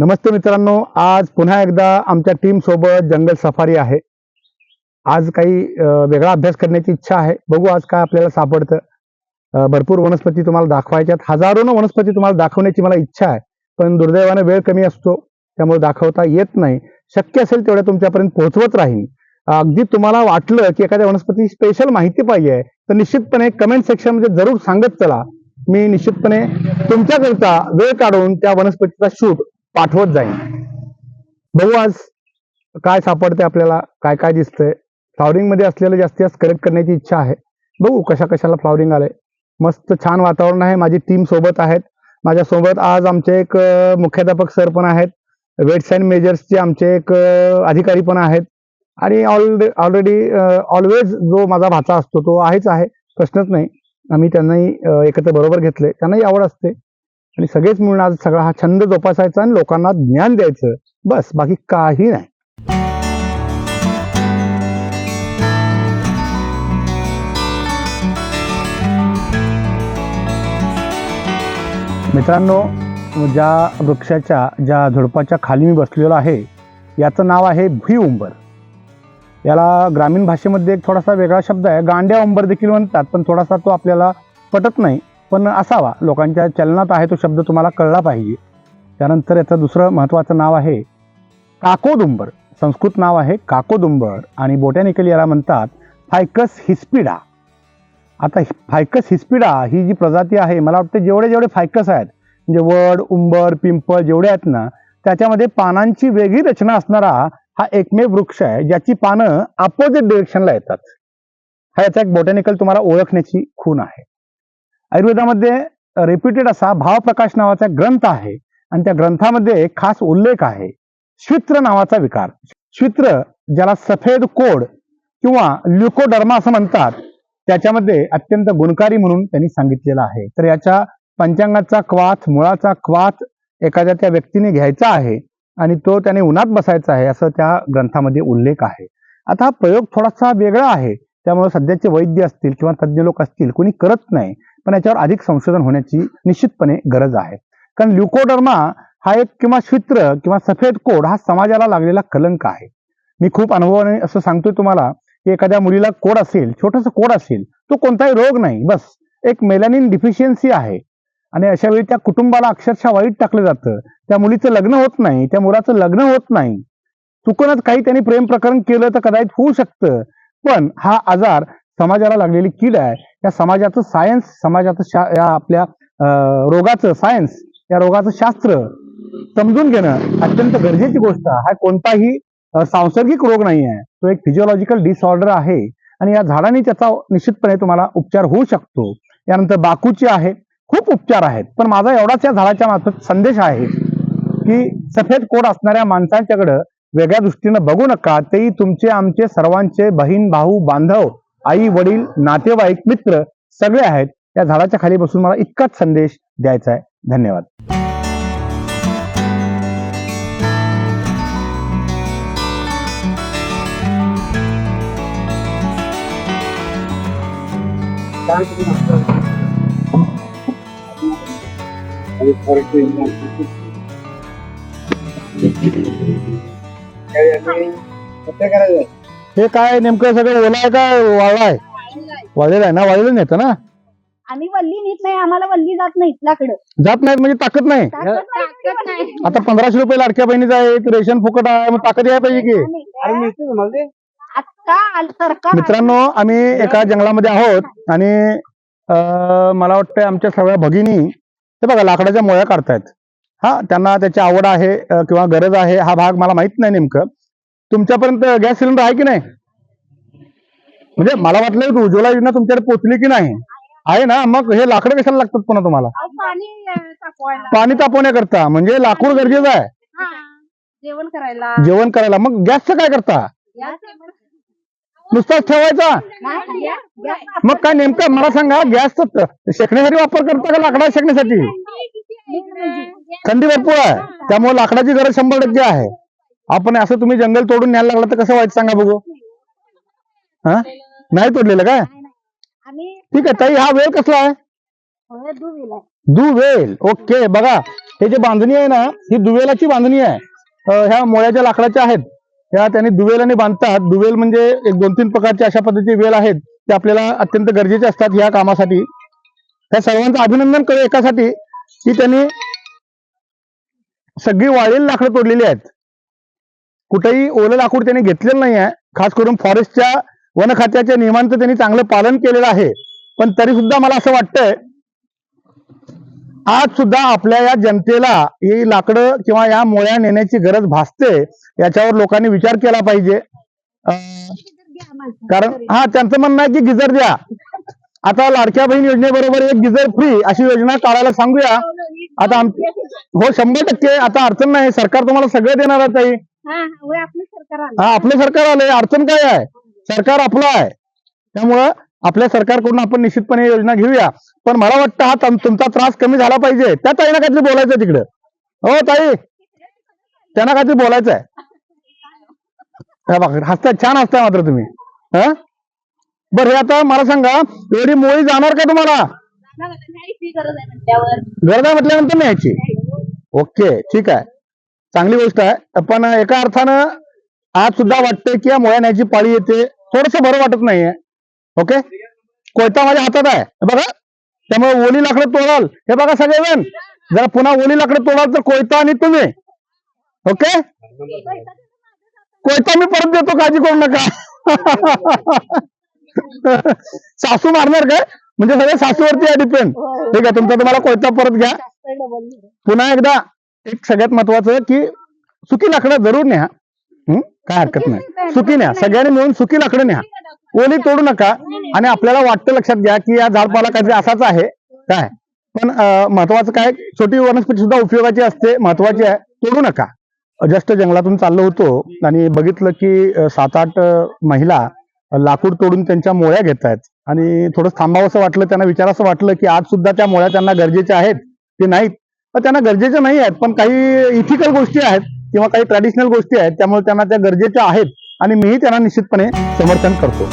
नमस्ते मित्रांनो आज पुन्हा एकदा आमच्या टीम सोबत जंगल सफारी आहे. आज काही वेगळा अभ्यास करण्याची इच्छा आहे. बघू आज काय आपल्याला सापडतं. भरपूर वनस्पती तुम्हाला दाखवायच्यात हजारोनं वनस्पती तुम्हाला दाखवण्याची मला इच्छा आहे. पण दुर्दैवाने वेळ कमी असतो त्यामुळे दाखवता येत नाही. शक्य असेल तेवढ्या तुमच्यापर्यंत पोहोचवत राहीन. अगदी तुम्हाला वाटलं की एखाद्या वनस्पती स्पेशल माहिती पाहिजे तर निश्चितपणे कमेंट सेक्शनमध्ये जरूर सांगत चला. मी निश्चितपणे तुमच्याकरता वेळ काढून त्या वनस्पतीचा शूट पाठवत जाईन. बघू आज काय सापडते आपल्याला काय काय दिसतंय. फ्लॉवरिंगमध्ये असलेलं जास्तीत जास्त करेक्ट करण्याची इच्छा आहे. बघू कशा कशाला फ्लॉवरिंग आलंय. मस्त छान वातावरण आहे. माझी टीम सोबत आहेत. माझ्यासोबत आज आमचे एक मुख्याध्यापक सर पण आहेत. वेट्स अँड मेजर्सचे आमचे एक अधिकारी पण आहेत. आणि ऑल ऑलरेडी ऑलवेज जो माझा भाचा असतो तो आहेच आहे. प्रश्नच नाही. आम्ही त्यांनाही एकत्र बरोबर घेतले त्यांनाही आवड असते. आणि सगळेच मिळून आज सगळा हा छंद जोपासायचा आणि लोकांना ज्ञान द्यायचं. बस बाकी काही नाही. मित्रांनो ज्या वृक्षाच्या ज्या झुडपाच्या खाली मी बसलेलो आहे याचं नाव आहे भुई उंबर. याला ग्रामीण भाषेमध्ये एक थोडासा वेगळा शब्द आहे. गांड्या उंबर देखील म्हणतात पण थोडासा तो आपल्याला पटत नाही. पण असावा. लोकांच्या चलनात आहे तो शब्द तुम्हाला कळला पाहिजे. त्यानंतर याचं दुसरं महत्त्वाचं नाव आहे काकोदुंबर. संस्कृत नाव आहे काकोदुंबर. आणि बोटॅनिकल याला म्हणतात फायकस हिस्पिडा. आता फायकस हिस्पिडा ही जी प्रजाती आहे मला वाटतं जेवढे जेवढे फायकस आहेत म्हणजे वड उंबर पिंपळ जेवढे आहेत ना त्याच्यामध्ये पानांची वेगळी रचना असणारा हा एकमेव वृक्ष आहे ज्याची पानं अपोजिट डिरेक्शनला येतात. हा याचा एक बोटॅनिकल तुम्हाला ओळखण्याची खूण आहे. आयुर्वेदामध्ये रेप्युटेड असा भावप्रकाश नावाचा ग्रंथ आहे. आणि त्या ग्रंथामध्ये एक खास उल्लेख आहे. श्वित्र नावाचा विकार. श्वित्र ज्याला सफेद कोड किंवा ल्युकोडर्मा असं म्हणतात त्याच्यामध्ये अत्यंत गुणकारी म्हणून त्यांनी सांगितलेलं आहे. तर याच्या पंचांगाचा क्वाथ मुळाचा क्वाथ एखाद्या त्या व्यक्तीने घ्यायचा आहे आणि तो त्याने उन्हात बसायचा आहे असं त्या ग्रंथामध्ये उल्लेख आहे. आता हा प्रयोग थोडासा वेगळा आहे. त्यामुळे सध्याचे वैद्य असतील किंवा तज्ज्ञ लोक असतील कोणी करत नाही. पण याच्यावर अधिक संशोधन होण्याची निश्चितपणे गरज आहे. कारण ल्युकोडर्मा हा एक किंवा क्षेत्र किंवा सफेद कोड हा समाजाला लागलेला कलंक आहे. मी खूप अनुभवाने असं सांगतोय तुम्हाला की एखाद्या मुलीला कोड असेल छोटस कोड असेल तो कोणताही रोग नाही बस. एक मेलॅनिन डिफिशियन्सी आहे. आणि अशा वेळी त्या कुटुंबाला अक्षरशः वाईट टाकलं जातं. त्या मुलीचं लग्न होत नाही त्या मुलाचं लग्न होत नाही. चुकूनच काही त्यांनी प्रेम प्रकरण केलं तर कदाचित होऊ शकतं. पण हा आजार समाजाला लागलेली कीड आहे. या समाजाचं सायन्स समाजाचं शा- या आपल्या रोगाचं सायन्स या रोगाचं शास्त्र समजून घेणं अत्यंत गरजेची गोष्ट. हा कोणताही सांसर्गिक रोग नाही आहे तो एक फिजिओलॉजिकल डिसऑर्डर आहे आणि या झाडाने त्याचा निश्चितपणे तुम्हाला उपचार होऊ शकतो. यानंतर बाकूची आहे खूप उपचार आहेत. पण माझा एवढाच या झाडाच्या मार्फत संदेश आहे की सफेद कोड असणाऱ्या माणसांच्याकडं वेगळ्या दृष्टीनं बघू नका. तेही तुमचे आमचे सर्वांचे बहीण भाऊ बांधव आई वडील नातेवाईक मित्र सगळे आहेत. या झाडाच्या खाली बसून मला इतकाच संदेश द्यायचा आहे. धन्यवाद. हे काय नेमकं सगळं ओला आहे का वाळला आहे? वाळलेलं आहे ना वाळलेलं नेतं ना? आम्ही वल्ली नेत नाही आम्हाला वल्ली जात नाही इथल्याकडं. जात नाहीत म्हणजे ताकद नाही? ताकद नाही. आता पंधराशे रुपये लाडक्या बहिणीचा आहे एक रेशन फुकट आहे मग ताकद यायला पाहिजे की? आता आल- सरकार मित्रांनो आम्ही एका जंगलामध्ये आहोत आणि अं, मला वाटतं आमच्या सगळ्या भगिनी हे बघा लाकडाच्या मोळ्या काढतायत. हा त्यांना त्याची आवड आहे अं, किंवा गरज आहे हा भाग मला माहीत नाही नेमकं. तुमच्यापर्यंत गॅस सिलेंडर आहे की नाही? म्हणजे मला वाटलं की उज्ज्वला योजना तुमच्याकडे पोहोचली की नाही? आहे ना? मग हे लाकडं कशाला लागतात पुन्हा तुम्हाला? पाणी तापवण्याकरता म्हणजे लाकूड गरजेचं आहे. हा. जेवण करायला. जेवण करायला. मग गॅसचं काय करता? नुसताच ठेवायचा? मग काय नेमकं मला सांगा गॅस शेकण्यासाठी वापर करता का लाकडा शेकण्यासाठी? थंडी भरपूर आहे. त्यामुळे लाकडाची गरज शंभर टक्के आहे. आपण असं तुम्ही जंगल तोडून न्यायला लागला तर कसं व्हायचं सांगा बघू? हा? नाही तोडलेलं काय? ठीक आहे ताई हा वेळ कसला आहे? होय, दूध दिलाय. दू वेल ओके बघा हे जे बांधणी आहे ना ही दुवेलाची बांधणी आहे. ह्या मोळ्याच्या लाकडाच्या आहेत. ह्या त्यांनी दुवेलाने बांधतात. दुवेल म्हणजे एक दोन तीन प्रकारचे अशा पद्धतीचे वेल आहेत ते आपल्याला अत्यंत गरजेचे असतात ह्या कामासाठी. त्या सर्वांचं अभिनंदन करू एकासाठी की त्यांनी सगळी वाळलेली लाकडं तोडलेली आहेत. कुठेही ओलं लाकूड त्यांनी घेतलेलं नाही आहे खास करून फॉरेस्टच्या वन खात्याच्या नियमांचं त्यांनी चांगलं पालन केलेलं आहे. पण तरी सुद्धा मला असं वाटतंय आज सुद्धा आपल्या या जनतेला ही लाकडं किंवा या मोळ्या नेण्याची गरज भासते याच्यावर लोकांनी विचार केला पाहिजे. कारण हा त्यांचं म्हणणं आहे की गिजर द्या. आता लाडक्या बहीण योजनेबरोबर एक गिजर फ्री अशी योजना काढायला सांगूया. आता हो शंभर टक्के आता अडचण नाही. सरकार तुम्हाला सगळं देणार आहे हा हा आपलं सरकार आलं हा आपलं सरकार आलंय. अडचण काय आहे? सरकार आपलं आहे. त्यामुळं आपल्या सरकारकडून आपण निश्चितपणे ही योजना घेऊया. पण मला वाटतं हा तुम- तुमचा त्रास कमी झाला पाहिजे. त्या ताईना काहीतरी बोलायचं तिकडं. हो ताई. त्यांना काहीतरी बोलायचं आहे. हा हसताय छान हसताय मात्र तुम्ही. हा? बरं हे आता मला सांगा एवढी मोळी जाणार का तुम्हाला? गरज आहे म्हटल्यावर. गरज आहे म्हटल्यानंतर न्यायची. ओके ठीक आहे. चांगली गोष्ट आहे. पण एका अर्थानं आज सुद्धा वाटतंय की या मोळ्या पाळी येते. थोडस बरं वाटत नाहीये. ओके? कोयता माझ्या हातात आहे. बघा. त्यामुळे ओली लाकडं तोडाल. हे बघा सगळेजण जरा पुन्हा ओली लाकडं तोडाल तर कोयता आणि तुम्ही. ओके? कोयता मी परत देतो काळजी करू नका. सासू मारणार काय? म्हणजे सगळे सासूवरती आहे डिपेंड. ठीक आहे तुमचा तुम्हाला कोयता परत घ्या. पुन्हा एकदा एक सगळ्यात महत्वाचं की सुकी लाकडं जरूर न्या. हं? काय हरकत नाही. सुकी न्या. सगळ्यांनी मिळून सुकी लाकडं न्या. ओली तोडू नका. आणि आपल्याला वाटतं लक्षात घ्या की या झाडपाला काहीतरी असाच आहे. काय? पण अं, महत्वाचं काय? छोटी वनस्पती सुद्धा उपयोगाची असते. महत्वाची आहे. तोडू नका. जस्ट जंगलातून चाललो होतो आणि बघितलं की अं, सात आठ अं, महिला लाकूड तोडून त्यांच्या मोळ्या घेत आहेत. आणि थोडं थांबावंसं वाटलं त्यांना विचारावं वाटलं की आज सुद्धा त्या मोळ्या त्यांना गरजेच्या आहेत की नाहीत? तर त्यांना गरजेच्या नाही आहेत. पण काही इथिकल गोष्टी आहेत किंवा काही ट्रॅडिशनल गोष्टी आहेत त्यामुळे त्यांना त्या गरजेच्या आहेत आणि मीही त्यांना निश्चितपणे समर्थन करतो.